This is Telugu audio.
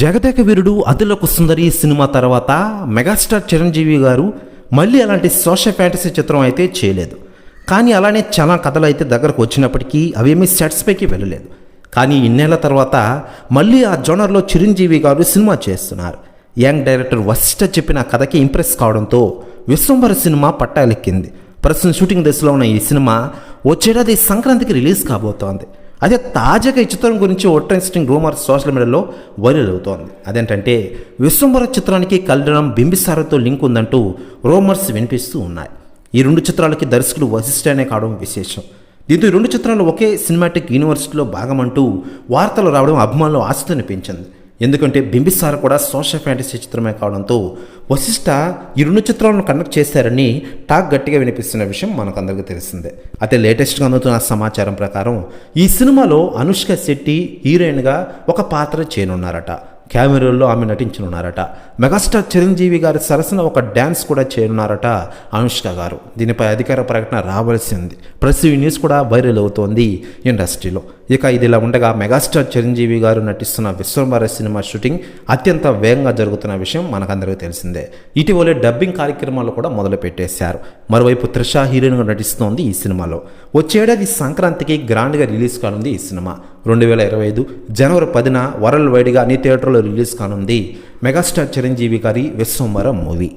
జగదేక వీరుడు అదిలోక సుందరి సినిమా తర్వాత మెగాస్టార్ చిరంజీవి గారు మళ్ళీ అలాంటి సోషల్ ఫ్యాంటసీ చిత్రం అయితే చేయలేదు. కానీ అలానే చాలా కథలు అయితే దగ్గరకు వచ్చినప్పటికీ అవేమీ సెట్స్పైకి వెళ్ళలేదు. కానీ ఇన్నేళ్ళ తర్వాత మళ్ళీ ఆ జోనర్లో చిరంజీవి గారు సినిమా చేస్తున్నారు. యంగ్ డైరెక్టర్ వశిష్ఠ చెప్పిన కథకి ఇంప్రెస్ కావడంతో విశ్వంబర సినిమా పట్టాలెక్కింది. ప్రస్తుతం షూటింగ్ దశలో ఉన్న ఈ సినిమా వచ్చేడాది సంక్రాంతికి రిలీజ్ కాబోతోంది. అదే తాజాగా ఈ చిత్రం గురించి ఓ ఇంట్రెస్టింగ్ రూమర్ సోషల్ మీడియాలో వైరల్ అవుతోంది. అదేంటంటే విశ్వంబర చిత్రానికి కళ్యాణం బింబిసారతో లింక్ ఉందంటూ రూమర్స్ వినిపిస్తూ ఉన్నాయి. ఈ రెండు చిత్రాలకి దర్శకుడు వశిష్ఠనే కావడం విశేషం. దీంతో ఈ రెండు చిత్రాలు ఒకే సినిమాటిక్ యూనివర్సిటీలో భాగమంటూ వార్తలు రావడం అభిమానులు ఆసక్తిని పెంచింది. ఎందుకంటే బింబిసార కూడా సోషల్ ఫ్యాంటసీ చిత్రమే కావడంతో వశిష్ట ఈ రెండు చిత్రాలను కండక్ట్ చేశారని టాక్ గట్టిగా వినిపిస్తున్న విషయం మనకందరికీ తెలిసిందే. అయితే లేటెస్ట్గా అందుతున్న సమాచారం ప్రకారం ఈ సినిమాలో అనుష్క శెట్టి హీరోయిన్గా ఒక పాత్ర చేయనున్నారట. కెమెరాల్లో ఆమె నటించనున్నారట. మెగాస్టార్ చిరంజీవి గారి సరసన ఒక డ్యాన్స్ కూడా చేయనున్నారట అనుష్క గారు. దీనిపై అధికార ప్రకటన రావాల్సింది. ప్రెస్ ఈ న్యూస్ కూడా వైరల్ అవుతోంది ఇండస్ట్రీలో. ఇక ఇదిలా ఉండగా మెగాస్టార్ చిరంజీవి గారు నటిస్తున్న విశ్వంభర సినిమా షూటింగ్ అత్యంత వేగంగా జరుగుతున్న విషయం మనకందరికీ తెలిసిందే. ఇటీవలే డబ్బింగ్ కార్యక్రమాలు కూడా మొదలుపెట్టేశారు మరోవైపు త్రిష హీరోయిన్గా నటిస్తోంది ఈ సినిమాలో. వచ్చేడాది సంక్రాంతికి గ్రాండ్గా రిలీజ్ కానుంది ఈ సినిమా. రెండు వేల ఇరవై ఐదు జనవరి పదిన వరల్డ్ వైడ్గా అన్ని థియేటర్లో రిలీజ్ కానుంది మెగాస్టార్ చిరంజీవి గారి విశ్వంబర మూవీ.